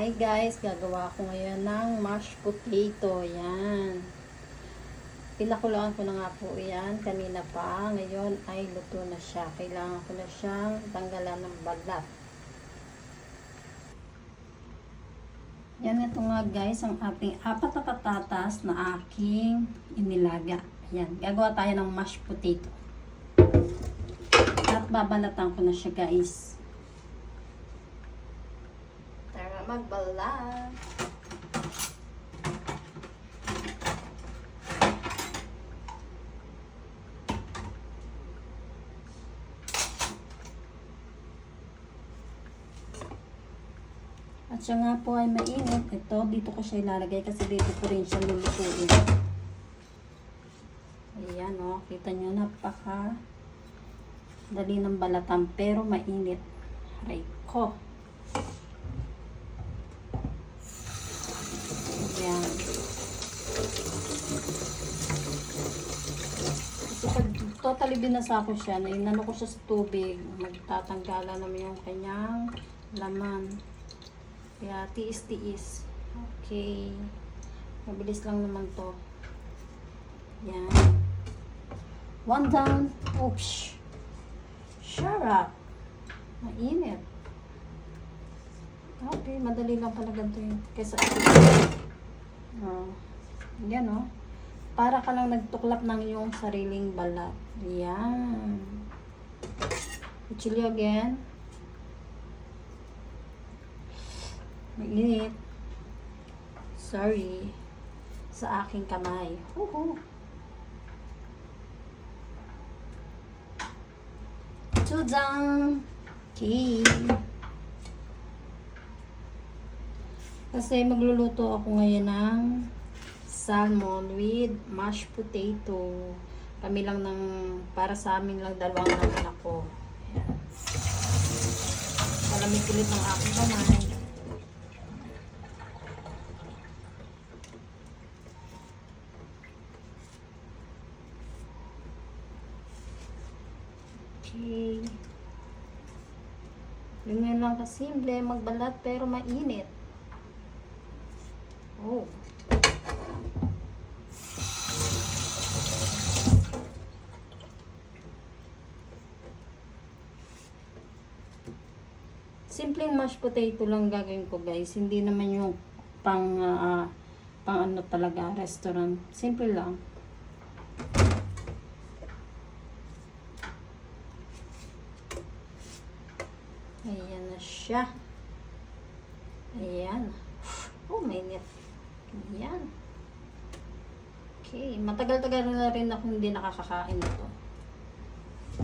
Hi guys, gagawa ko ngayon ng mashed potato. Yan. Pinakuloan ko na nga po yan kanina pa. Ngayon ay luto na siya. Kailangan ko na siyang tanggalan ng balat. Yan ito nga guys, ang ating apat na patatas na aking inilaga. Yan, gagawa tayo ng mashed potato. At babalatan ko na siya guys. Tara magbalat. At siya nga po ay mainit. Ito, dito ko siya ilalagay kasi dito ko rin siya lulutuin. Ayan o, oh, kita nyo napaka dali ng balatan pero mainit. Aray ko. Ayan. Kasi pag totally binasa ko siya, na inano ko siya sa tubig, magtatanggalan naman yung kanyang laman. Kaya tiis-tiis. Okay. Mabilis lang naman to. Yan. One down. Oops. Shut up. Mainit. Okay, madali lang pala ganito yun. Kaysa Oh. Yan oh. Para ka lang nagtuklap ng iyong sariling balat. Yan. Chili again. Mainit. Sorry. Sa aking kamay. Huhu. Tudang. Okay. Kasi magluluto ako ngayon ng salmon with mashed potato. Kami lang ng, para sa amin lang dalawang ng anak ko. Ayan. Malamig ulit ng aking kamay. Okay. Ganyan lang kasimple, magbalat pero mainit. Oh. Simpleng mashed potato lang gagawin ko guys. Hindi naman yung pang ah, pang ano talaga restaurant. Simple lang. Ayan na siya. Ayan. Oh, mainit. Ayan. Okay. Matagal-tagal na rin ako hindi nakakakain nito.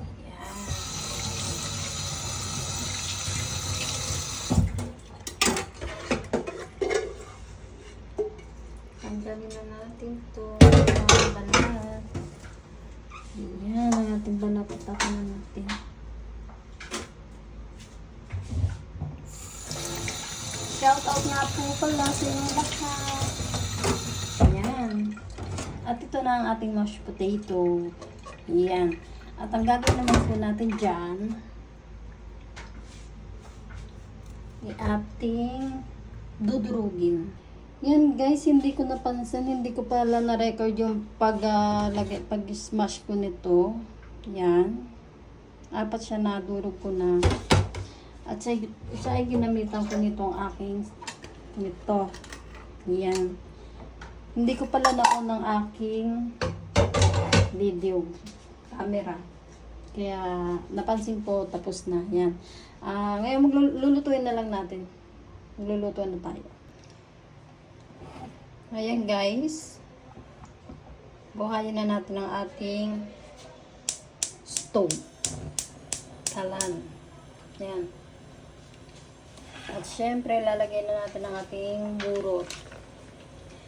Ayan. Tanggalin na natin to. Mga balat. Ayan, ang ating na natin. Shout out nga po pala sa inyo lahat. At ito na ang ating mashed potato. Ayan. At ang gagawin naman po natin dyan, ay ating dudurugin. Yan guys, hindi ko napansin, hindi ko pala na-record yung pag, ah, lagay, pag smash ko nito. Yan. Apat siya nadurog ko na. At sa, sa ay ginamitan ko nitong aking nito. Yan. Hindi ko pala naon ng aking video camera. Kaya napansin ko tapos na. Yan. Ah, ngayon maglulutuin na lang natin. Maglulutuin na tayo. Ayan guys. Buhayin na natin ang ating stove. Kalan. Yan. At syempre, lalagay na natin ang ating burot.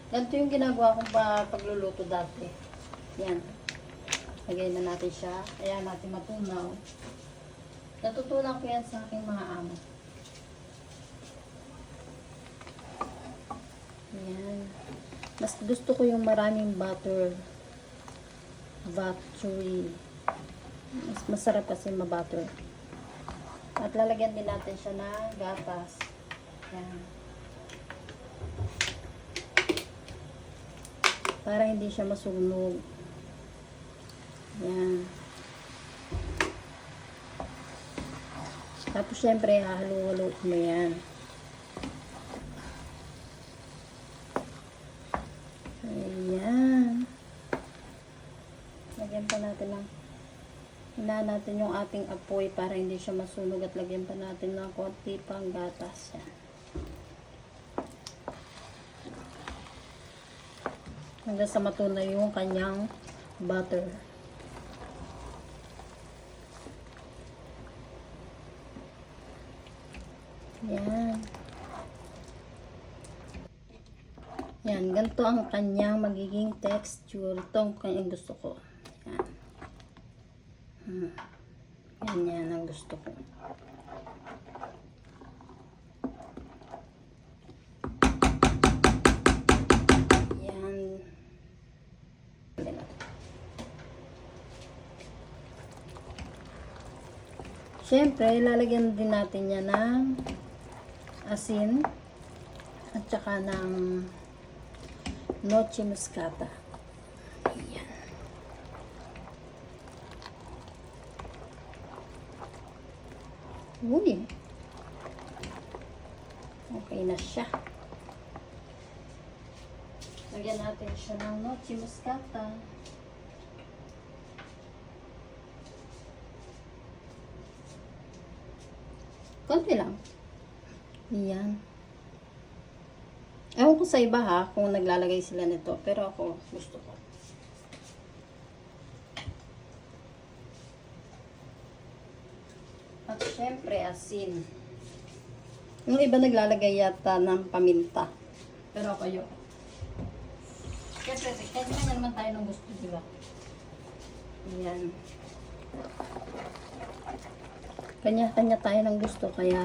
Ganito yung ginagawa kong pa pagluluto dati. Yan. Lagay na natin siya. Ayan natin matunaw. Natutunan ko yan sa aking mga amo. Ayan. Mas gusto ko yung maraming butter. Buttery. Mas masarap kasi mabutter. At lalagyan din natin siya ng gatas. Yan. Para hindi siya masunog. Yan. Tapos syempre, hahalo-halo mo yan. Ayan. Lagyan pa natin ng Hina natin yung ating apoy para hindi siya masunog at lagyan pa natin ng konti pang gatas. Yan. Hanggang sa matunay yung kanyang butter. Yan. Yan, ganito ang kanyang magiging texture. Ito ang kanyang gusto ko. Yan. Hmm. Ganyan ang gusto ko. Yan. Siyempre, lalagyan din natin yan ng asin at saka ng noche moscata. Ayan. Uy. Okay na siya. Lagyan natin siya ng noche moscata. Konti lang. Ayan. Ewan ko sa iba ha, kung naglalagay sila nito. Pero ako, gusto ko. At syempre, asin. Yung iba naglalagay yata ng paminta. Pero ako yun. Siyempre, kanya-kanya naman tayo ng gusto, di ba? Ayan. Kanya-kanya tayo ng gusto, kaya...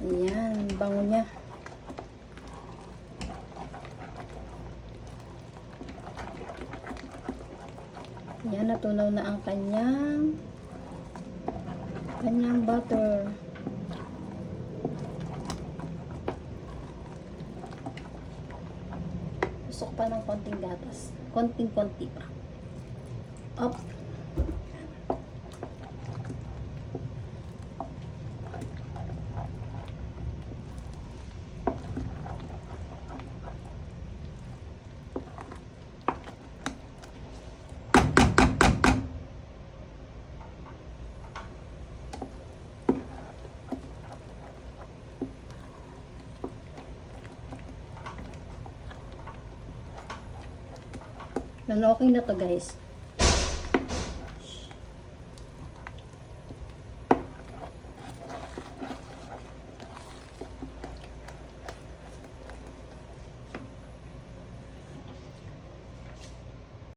Ayan, bango niya. Ayan, natunaw na ang kanyang kanyang butter. Gusto pa ng konting gatas. Konting-konti pa. Up. Yan, okay na to guys.